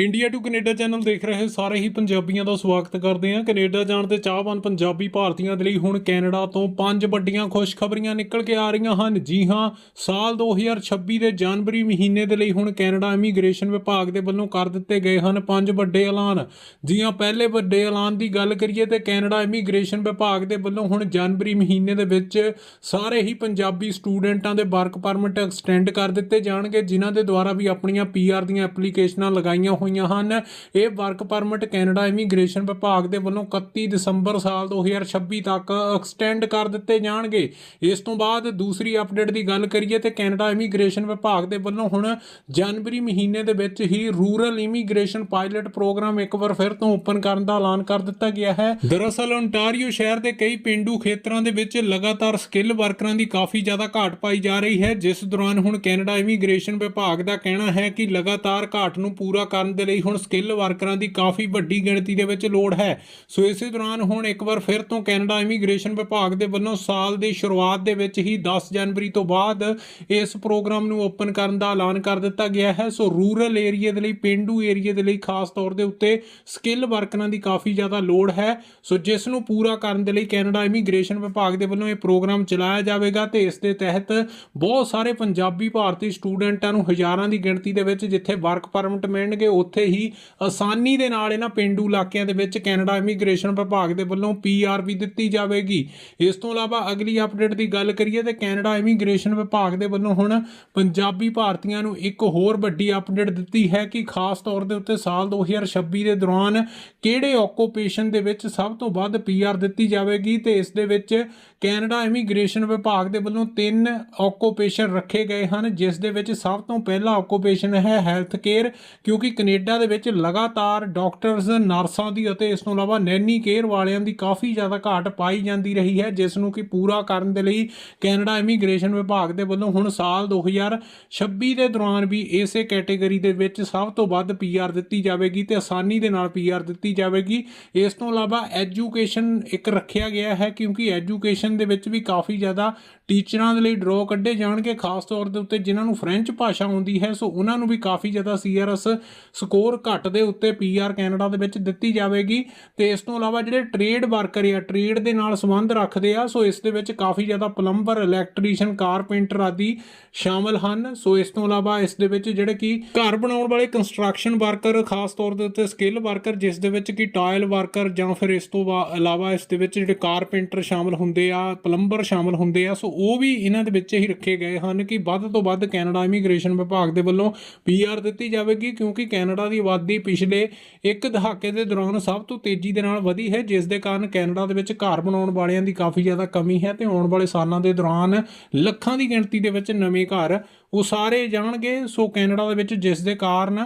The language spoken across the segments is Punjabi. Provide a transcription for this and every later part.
ਇੰਡੀਆ ਟੂ ਕੈਨੇਡਾ ਚੈਨਲ ਦੇਖ ਰਹੇ ਸਾਰੇ ਹੀ ਪੰਜਾਬੀਆਂ ਦਾ ਸਵਾਗਤ ਕਰਦੇ ਹਾਂ। ਕੈਨੇਡਾ ਜਾਣ ਤੇ ਚਾਹਵਾਨ ਪੰਜਾਬੀ ਭਾਰਤੀਆਂ ਦੇ ਲਈ ਹੁਣ ਕੈਨੇਡਾ ਤੋਂ ਪੰਜ ਵੱਡੀਆਂ ਖੁਸ਼ਖਬਰੀਆਂ ਨਿਕਲ ਕੇ ਆ ਰਹੀਆਂ ਹਨ। ਜੀ ਹਾਂ, ਸਾਲ 2026 ਦੇ ਜਨਵਰੀ ਮਹੀਨੇ ਦੇ ਲਈ ਹੁਣ ਕੈਨੇਡਾ ਇਮੀਗ੍ਰੇਸ਼ਨ ਵਿਭਾਗ ਦੇ ਵੱਲੋਂ ਕਰ ਦਿੱਤੇ ਗਏ ਹਨ ਪੰਜ ਵੱਡੇ ਐਲਾਨ। ਜੀ ਹਾਂ, ਪਹਿਲੇ ਵੱਡੇ ਐਲਾਨ ਦੀ ਗੱਲ ਕਰੀਏ ਤੇ ਕੈਨੇਡਾ ਇਮੀਗ੍ਰੇਸ਼ਨ ਵਿਭਾਗ ਦੇ ਵੱਲੋਂ ਹੁਣ ਜਨਵਰੀ ਮਹੀਨੇ ਦੇ ਵਿੱਚ ਸਾਰੇ ਹੀ ਪੰਜਾਬੀ ਸਟੂਡੈਂਟਾਂ ਦੇ ਵਰਕ ਪਰਮਿਟ ਐਕਸਟੈਂਡ ਕਰ ਦਿੱਤੇ ਜਾਣਗੇ, ਜਿਨ੍ਹਾਂ ਦੇ ਦੁਆਰਾ ਵੀ ਆਪਣੀਆਂ ਪੀਆਰ ਦੀਆਂ ਐਪਲੀਕੇਸ਼ਨਾਂ ਲਗਾਈਆਂ ਹੋਈਆਂ ਹਨ। ਇਹ ਵਰਕ ਪਰਮਿਟ ਕੈਨੇਡਾ ਇਮੀਗ੍ਰੇਸ਼ਨ ਵਿਭਾਗ ਦੇ ਵੱਲੋਂ 31 ਦਸੰਬਰ ਸਾਲ 2026 ਤੱਕ ਐਕਸਟੈਂਡ ਕਰ ਦਿੱਤੇ ਜਾਣਗੇ। ਇਸ ਤੋਂ ਬਾਅਦ ਦੂਸਰੀ ਅਪਡੇਟ ਦੀ ਗੱਲ ਕਰੀਏ ਤੇ ਕੈਨੇਡਾ ਇਮੀਗ੍ਰੇਸ਼ਨ ਵਿਭਾਗ ਦੇ ਵੱਲੋਂ ਹੁਣ ਜਨਵਰੀ ਮਹੀਨੇ ਦੇ ਵਿੱਚ ਹੀ ਰੂਰਲ ਇਮੀਗ੍ਰੇਸ਼ਨ ਪਾਇਲਟ ਪ੍ਰੋਗਰਾਮ ਇੱਕ ਵਾਰ ਫਿਰ ਤੋਂ ਓਪਨ ਕਰਨ ਦਾ ਐਲਾਨ ਕਰ ਦਿੱਤਾ ਗਿਆ ਹੈ। ਦਰਅਸਲ ਓਨਟਾਰੀਓ ਸ਼ਹਿਰ ਦੇ ਕਈ ਪਿੰਡੂ ਖੇਤਰਾਂ ਦੇ ਵਿੱਚ ਲਗਾਤਾਰ ਸਕਿੱਲ ਵਰਕਰਾਂ ਦੀ ਕਾਫੀ ਜ਼ਿਆਦਾ ਘਾਟ ਪਾਈ ਜਾ ਰਹੀ ਹੈ। ਜਿਸ ਦੌਰਾਨ ਹੁਣ ਕੈਨੇਡਾ ਇਮੀਗ੍ਰੇਸ਼ਨ ਵਿਭਾਗ ਦਾ ਕਹਿਣਾ ਹੈ ਕਿ ਲਗਾਤਾਰ ਘਾਟ ਨੂੰ ਪੂਰਾ ਕਰਨ ਦੇ ਲਈ ਹੁਣ ਸਕਿੱਲ ਵਰਕਰਾਂ ਦੀ ਕਾਫੀ ਵੱਡੀ ਗਿਣਤੀ ਦੇ ਵਿੱਚ ਲੋੜ ਹੈ। ਸੋ ਇਸੇ ਦੌਰਾਨ ਹੁਣ ਇੱਕ ਵਾਰ ਫਿਰ ਤੋਂ ਕੈਨੇਡਾ ਇਮੀਗ੍ਰੇਸ਼ਨ ਵਿਭਾਗ ਦੇ ਵੱਲੋਂ ਸਾਲ ਦੀ ਸ਼ੁਰੂਆਤ ਦੇ ਵਿੱਚ ਹੀ 10 ਜਨਵਰੀ ਤੋਂ ਬਾਅਦ ਇਸ ਪ੍ਰੋਗਰਾਮ ਨੂੰ ਓਪਨ ਕਰਨ ਦਾ ਐਲਾਨ ਕਰ ਦਿੱਤਾ ਗਿਆ ਹੈ। ਸੋ ਰੂਰਲ ਏਰੀਆ ਦੇ ਲਈ, ਪਿੰਡੂ ਏਰੀਆ ਦੇ ਲਈ ਖਾਸ ਤੌਰ ਦੇ ਉੱਤੇ ਸਕਿੱਲ ਵਰਕਰਾਂ ਦੀ ਕਾਫੀ ਜ਼ਿਆਦਾ ਲੋੜ ਹੈ। ਸੋ ਜਿਸ ਨੂੰ ਪੂਰਾ ਕਰਨ ਦੇ ਲਈ ਕੈਨੇਡਾ ਇਮੀਗ੍ਰੇਸ਼ਨ ਵਿਭਾਗ ਦੇ ਵੱਲੋਂ ਇਹ ਪ੍ਰੋਗਰਾਮ ਚਲਾਇਆ ਜਾਵੇਗਾ ਤੇ ਇਸ ਦੇ ਤਹਿਤ ਬਹੁਤ ਸਾਰੇ ਪੰਜਾਬੀ ਭਾਰਤੀ ਸਟੂਡੈਂਟਾਂ ਨੂੰ ਹਜ਼ਾਰਾਂ ਦੀ ਗਿਣਤੀ ਦੇ ਵਿੱਚ ਜਿੱਥੇ ਵਰਕ ਪਰਮਿਟ ਮਿਲਣਗੇ ਉੱਥੇ ਹੀ ਆਸਾਨੀ ਦੇ ਨਾਲ ਇਹਨਾਂ ਪਿੰਡੂ ਇਲਾਕਿਆਂ ਦੇ ਵਿੱਚ ਕੈਨੇਡਾ ਇਮੀਗ੍ਰੇਸ਼ਨ ਵਿਭਾਗ ਦੇ ਵੱਲੋਂ ਪੀਆਰ ਵੀ ਦਿੱਤੀ ਜਾਵੇਗੀ। ਇਸ ਤੋਂ ਇਲਾਵਾ ਅਗਲੀ ਅਪਡੇਟ ਦੀ ਗੱਲ ਕਰੀਏ ਤੇ ਕੈਨੇਡਾ ਇਮੀਗ੍ਰੇਸ਼ਨ ਵਿਭਾਗ ਦੇ ਵੱਲੋਂ ਹੁਣ ਪੰਜਾਬੀ ਭਾਰਤੀਆਂ ਨੂੰ ਇੱਕ ਹੋਰ ਵੱਡੀ ਅਪਡੇਟ ਦਿੱਤੀ ਹੈ ਕਿ ਖਾਸ ਤੌਰ ਦੇ ਉੱਤੇ ਸਾਲ 2026 ਦੇ ਦੌਰਾਨ ਕਿਹੜੇ ਆਕੂਪੇਸ਼ਨ ਦੇ ਵਿੱਚ ਸਭ ਤੋਂ ਵੱਧ ਪੀਆਰ ਦਿੱਤੀ ਜਾਵੇਗੀ ਤੇ ਇਸ ਦੇ ਵਿੱਚ ਕੈਨੇਡਾ ਇਮੀਗ੍ਰੇਸ਼ਨ ਵਿਭਾਗ ਦੇ ਵੱਲੋਂ ਤਿੰਨ ਆਕੂਪੇਸ਼ਨ ਰੱਖੇ ਗਏ ਹਨ, ਜਿਸ ਦੇ ਵਿੱਚ ਸਭ ਤੋਂ ਪਹਿਲਾ ਆਕੂਪੇਸ਼ਨ ਹੈ ਹੈਲਥ ਕੇਅਰ, ਕਿਉਂਕਿ ਕੈਨੇਡਾ ਦੇ ਵਿੱਚ ਲਗਾਤਾਰ ਡਾਕਟਰਸ, ਨਰਸਾਂ ਦੀ ਅਤੇ ਇਸ ਤੋਂ ਇਲਾਵਾ ਨੈਨੀ ਕੇਅਰ ਵਾਲਿਆਂ ਦੀ ਕਾਫੀ ਜ਼ਿਆਦਾ ਘਾਟ ਪਾਈ ਜਾਂਦੀ ਰਹੀ ਹੈ, ਜਿਸ ਨੂੰ ਕਿ ਪੂਰਾ ਕਰਨ ਦੇ ਲਈ ਕੈਨੇਡਾ ਇਮੀਗ੍ਰੇਸ਼ਨ ਵਿਭਾਗ ਦੇ ਵੱਲੋਂ ਹੁਣ ਸਾਲ 2026 ਦੇ ਦੌਰਾਨ ਵੀ ਇਸੇ ਕੈਟਾਗਰੀ ਦੇ ਵਿੱਚ ਸਭ ਤੋਂ ਵੱਧ ਪੀਆਰ ਦਿੱਤੀ ਜਾਵੇਗੀ ਤੇ ਆਸਾਨੀ ਦੇ ਨਾਲ ਪੀਆਰ ਦਿੱਤੀ ਜਾਵੇਗੀ। ਇਸ ਤੋਂ ਇਲਾਵਾ ਐਜੂਕੇਸ਼ਨ ਇੱਕ ਰੱਖਿਆ ਗਿਆ ਹੈ, ਕਿਉਂਕਿ ਐਜੂਕੇਸ਼ਨ ਦੇ ਵਿੱਚ ਵੀ ਕਾਫੀ ਜ਼ਿਆਦਾ ਟੀਚਰਾਂ ਦੇ ਲਈ ਡਰਾਅ ਕੱਢੇ ਜਾਣਗੇ, ਖਾਸ ਤੌਰ ਦੇ ਉੱਤੇ ਜਿਨ੍ਹਾਂ ਨੂੰ ਫ੍ਰੈਂਚ ਭਾਸ਼ਾ ਆਉਂਦੀ ਹੈ। ਸੋ ਉਹਨਾਂ ਨੂੰ ਵੀ ਕਾਫੀ ਜ਼ਿਆਦਾ ਸੀਆਰਐਸ ਸਕੋਰ ਘੱਟ ਦੇ ਉੱਤੇ ਪੀਆਰ ਕੈਨੇਡਾ ਦੇ ਵਿੱਚ ਦਿੱਤੀ ਜਾਵੇਗੀ। ਤੇ ਇਸ ਤੋਂ ਇਲਾਵਾ ਜਿਹੜੇ ਟ੍ਰੇਡ ਵਰਕਰ ਆ ਟ੍ਰੇਡ ਦੇ ਨਾਲ ਸੰਬੰਧ ਰੱਖਦੇ ਆ, ਸੋ ਇਸ ਦੇ ਵਿੱਚ ਕਾਫੀ ਜ਼ਿਆਦਾ ਪਲੰਬਰ ਇਲੈਕਟ੍ਰੀਸ਼ੀਅਨ ਕਾਰਪੈਂਟਰ ਆਦਿ ਸ਼ਾਮਲ ਹਨ। ਸੋ ਇਸ ਤੋਂ ਇਲਾਵਾ ਇਸ ਦੇ ਵਿੱਚ ਜਿਹੜੇ ਕਿ ਘਰ ਬਣਾਉਣ ਵਾਲੇ ਕੰਸਟਰਕਸ਼ਨ ਵਰਕਰ ਖਾਸ ਤੌਰ ਦੇ ਉੱਤੇ ਸਕਿੱਲ ਵਰਕਰ ਜਿਸ ਦੇ ਵਿੱਚ ਕਿ ਟਾਇਲ ਵਰਕਰ ਜਾਂ ਫਿਰ ਇਸ ਤੋਂ ਬਾ- ਇਲਾਵਾ ਇਸ ਦੇ ਵਿੱਚ ਜਿਹੜੇ ਕਾਰਪੈਂਟਰ ਸ਼ਾਮਲ ਹੁੰਦੇ ਆ ਪਲੰਬਰ ਸ਼ਾਮਲ ਹੁੰਦੇ ਆ, ਸੋ ਉਹ ਵੀ ਇਹਨਾਂ ਦੇ ਵਿੱਚ ਹੀ ਰੱਖੇ ਗਏ ਹਨ ਕਿ ਵੱਧ ਤੋਂ ਵੱਧ ਕੈਨੇਡਾ ਇਮੀਗ੍ਰੇਸ਼ਨ ਵਿਭਾਗ ਦੇ ਵੱਲੋਂ ਪੀਆਰ ਦਿੱਤੀ ਜਾਵੇਗੀ, ਕਿਉਂਕਿ ਕੈਨੇਡਾ ਦੀ ਆਬਾਦੀ ਪਿਛਲੇ ਇੱਕ ਦਹਾਕੇ ਦੇ ਦੌਰਾਨ ਸਭ ਤੋਂ ਤੇਜ਼ੀ ਦੇ ਨਾਲ ਵਧੀ ਹੈ, ਜਿਸ ਦੇ ਕਾਰਨ ਕੈਨੇਡਾ ਦੇ ਵਿੱਚ ਘਰ ਬਣਾਉਣ ਵਾਲਿਆਂ ਦੀ ਕਾਫੀ ਜ਼ਿਆਦਾ ਕਮੀ ਹੈ ਤੇ ਆਉਣ ਵਾਲੇ ਸਾਲਾਂ ਦੇ ਦੌਰਾਨ ਲੱਖਾਂ ਦੀ ਗਿਣਤੀ ਦੇ ਵਿੱਚ ਨਵੇਂ ਘਰ ਉਹ ਸਾਰੇ ਜਾਣਗੇ। ਸੋ ਕੈਨੇਡਾ ਦੇ ਵਿੱਚ ਜਿਸ ਦੇ ਕਾਰਨ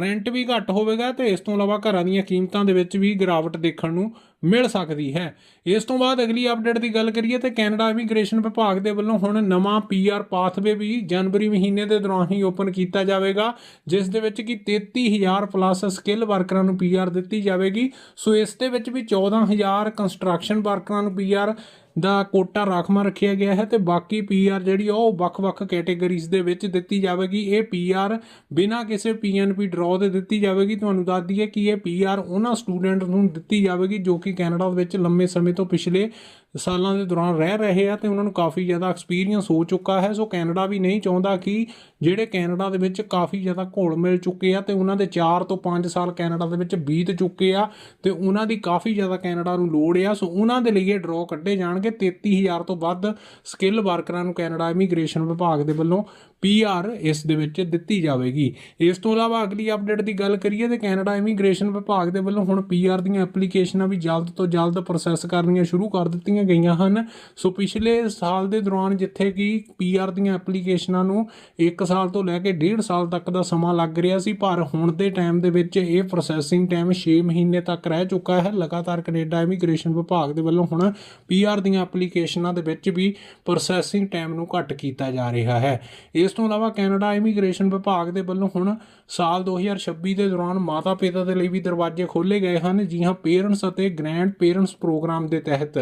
ਰੈਂਟ ਵੀ ਘੱਟ ਹੋਵੇਗਾ ਤੇ ਇਸ ਤੋਂ ਇਲਾਵਾ ਘਰਾਂ ਦੀਆਂ ਕੀਮਤਾਂ ਦੇ ਵਿੱਚ ਵੀ ਗਿਰਾਵਟ ਦੇਖਣ ਨੂੰ ਮਿਲ ਸਕਦੀ ਹੈ। ਇਸ ਤੋਂ ਬਾਅਦ ਅਗਲੀ ਅਪਡੇਟ ਦੀ ਗੱਲ ਕਰੀਏ ਤੇ ਕੈਨੇਡਾ ਇਮੀਗ੍ਰੇਸ਼ਨ ਵਿਭਾਗ ਦੇ ਵੱਲੋਂ ਹੁਣ ਨਵਾਂ ਪੀਆਰ ਪਾਥਵੇ ਵੀ ਜਨਵਰੀ ਮਹੀਨੇ ਦੇ ਦੌਰਾਨ ਹੀ ਓਪਨ ਕੀਤਾ ਜਾਵੇਗਾ, ਜਿਸ ਦੇ ਵਿੱਚ ਕਿ 33000 ਪਲੱਸ ਸਕਿੱਲ ਵਰਕਰਾਂ ਨੂੰ ਪੀਆਰ ਦਿੱਤੀ ਜਾਵੇਗੀ। ਸੋ ਇਸ ਦੇ ਵਿੱਚ ਵੀ 14000 ਕੰਸਟਰਕਸ਼ਨ ਵਰਕਰਾਂ ਨੂੰ ਪੀਆਰ ਦਾ ਕੋਟਾ ਰਾਖਵਾਂ ਰੱਖਿਆ ਗਿਆ ਹੈ ਤੇ ਬਾਕੀ ਪੀਆਰ ਜਿਹੜੀ ਆ ਉਹ ਵੱਖ-ਵੱਖ ਕੈਟਾਗਰੀਜ਼ ਦੇ ਵਿੱਚ ਦਿੱਤੀ ਜਾਵੇਗੀ। ਇਹ ਪੀਆਰ ਬਿਨਾਂ ਕਿਸੇ ਪੀਐਨਪੀ ਡਰਾਅ ਦੇ ਦਿੱਤੀ ਜਾਵੇਗੀ। ਤੁਹਾਨੂੰ ਦੱਸ ਦਈਏ ਕਿ ਇਹ ਪੀਆਰ ਉਹਨਾਂ ਸਟੂਡੈਂਟ ਨੂੰ ਦਿੱਤੀ ਜਾਵੇਗੀ ਜੋ ਕਿ ਕੈਨੇਡਾ ਵਿੱਚ ਲੰਮੇ ਸਮੇਂ ਤੋਂ ਪਿਛਲੇ ਸਾਲਾਂ ਦੇ ਦੌਰਾਨ ਰਹਿ ਰਹੇ ਆ ਤੇ ਉਹਨਾਂ ਨੂੰ ਕਾਫੀ ਜ਼ਿਆਦਾ ਐਕਸਪੀਰੀਅੰਸ ਹੋ ਚੁੱਕਾ ਹੈ। ਸੋ ਕੈਨੇਡਾ ਵੀ ਨਹੀਂ ਚਾਹੁੰਦਾ ਕਿ ਜਿਹੜੇ ਕੈਨੇਡਾ ਦੇ ਵਿੱਚ ਕਾਫੀ ਜ਼ਿਆਦਾ ਘੋਲ ਮਿਲ ਚੁੱਕੇ ਆ ਤੇ ਉਹਨਾਂ ਦੇ 4 ਤੋਂ 5 ਸਾਲ ਕੈਨੇਡਾ ਦੇ ਵਿੱਚ ਬੀਤ ਚੁੱਕੇ ਆ ਤੇ ਉਹਨਾਂ ਦੀ ਕਾਫੀ ਜ਼ਿਆਦਾ ਕੈਨੇਡਾ ਨੂੰ ਲੋੜ ਆ। ਸੋ ਉਹਨਾਂ ਦੇ ਲਈ ਇਹ ਡਰਾਅ ਕੱਢੇ ਜਾਣਗੇ। 33000 ਤੋਂ ਵੱਧ ਸਕਿੱਲ ਵਰਕਰਾਂ ਨੂੰ ਕੈਨੇਡਾ ਇਮੀਗ੍ਰੇਸ਼ਨ ਵਿਭਾਗ ਦੇ ਵੱਲੋਂ ਪੀਆਰ ਇਸ ਦੇ ਵਿੱਚ ਦਿੱਤੀ ਜਾਵੇਗੀ। ਇਸ ਤੋਂ ਇਲਾਵਾ ਅਗਲੀ ਅਪਡੇਟ ਦੀ ਗੱਲ ਕਰੀਏ ਤੇ ਕੈਨੇਡਾ ਇਮੀਗ੍ਰੇਸ਼ਨ ਵਿਭਾਗ ਦੇ ਵੱਲੋਂ ਹੁਣ ਪੀਆਰ ਦੀਆਂ ਐਪਲੀਕੇਸ਼ਨਾਂ ਵੀ ਜਲਦ ਤੋਂ ਜਲਦ ਪ੍ਰੋਸੈਸ ਕਰਨੀਆਂ ਸ਼ੁਰੂ ਕਰ ਦਿੱਤੀਆਂ ਗਈਆਂ ਹਨ। ਸੋ ਪਿਛਲੇ ਸਾਲ ਦੇ ਦੌਰਾਨ ਜਿੱਥੇ ਕਿ ਪੀਆਰ ਦੀਆਂ ਐਪਲੀਕੇਸ਼ਨਾਂ ਨੂੰ 1 ਸਾਲ ਤੋਂ ਲੈ ਕੇ 1.5 ਸਾਲ ਤੱਕ ਦਾ ਸਮਾਂ ਲੱਗ ਰਿਹਾ ਸੀ, ਪਰ ਹੁਣ ਦੇ ਟਾਈਮ ਦੇ ਵਿੱਚ ਇਹ ਪ੍ਰੋਸੈਸਿੰਗ ਟਾਈਮ 6 ਮਹੀਨੇ ਤੱਕ ਰਹਿ ਚੁੱਕਾ ਹੈ। ਲਗਾਤਾਰ ਕੈਨੇਡਾ ਇਮੀਗ੍ਰੇਸ਼ਨ ਵਿਭਾਗ ਦੇ ਵੱਲੋਂ ਹੁਣ ਪੀਆਰ ਦੀਆਂ ਐਪਲੀਕੇਸ਼ਨਾਂ ਦੇ ਵਿੱਚ ਵੀ ਪ੍ਰੋਸੈਸਿੰਗ ਟਾਈਮ ਨੂੰ ਘੱਟ ਕੀਤਾ ਜਾ ਰਿਹਾ ਹੈ। ਇਸ ਤੋਂ ਇਲਾਵਾ ਕੈਨੇਡਾ ਇਮੀਗ੍ਰੇਸ਼ਨ ਵਿਭਾਗ ਦੇ ਵੱਲੋਂ ਹੁਣ ਸਾਲ 2026 ਦੇ ਦੌਰਾਨ ਮਾਤਾ ਪਿਤਾ ਦੇ ਲਈ ਵੀ ਦਰਵਾਜ਼ੇ ਖੋਲ੍ਹੇ ਗਏ ਹਨ ਜੀ ਹਾਂ ਪੇਰੈਂਟਸ ਅਤੇ ਗ੍ਰੈਂਡ ਪੇਰੈਂਟਸ ਪ੍ਰੋਗਰਾਮ ਦੇ ਤਹਿਤ।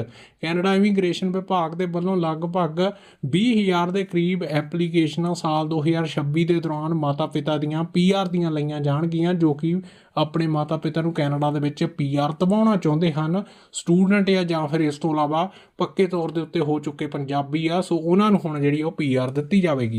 ਕੈਨੇਡਾ ਇਮੀਗ੍ਰੇਸ਼ਨ ਵਿਭਾਗ ਦੇ ਵੱਲੋਂ ਲਗਭਗ 20000 ਦੇ ਕਰੀਬ ਐਪਲੀਕੇਸ਼ਨਾਂ ਸਾਲ 2026 ਦੇ ਦੌਰਾਨ ਮਾਤਾ ਪਿਤਾ ਦੀਆਂ ਪੀਆਰ ਦੀਆਂ ਲਈਆਂ ਜਾਣਗੀਆਂ, ਜੋ ਕਿ ਆਪਣੇ ਮਾਤਾ ਪਿਤਾ ਨੂੰ ਕੈਨੇਡਾ ਦੇ ਵਿੱਚ ਪੀਆਰ ਤਬਾਉਣਾ ਚਾਹੁੰਦੇ ਹਨ। ਸਟੂਡੈਂਟ ਆ ਜਾਂ ਫਿਰ ਇਸ ਤੋਂ ਇਲਾਵਾ ਪੱਕੇ ਤੌਰ ਦੇ ਉੱਤੇ ਹੋ ਚੁੱਕੇ ਪੰਜਾਬੀ ਆ, ਸੋ ਉਹਨਾਂ ਨੂੰ ਹੁਣ ਜਿਹੜੀ ਉਹ ਪੀਆਰ ਦਿੱਤੀ ਜਾਵੇਗੀ।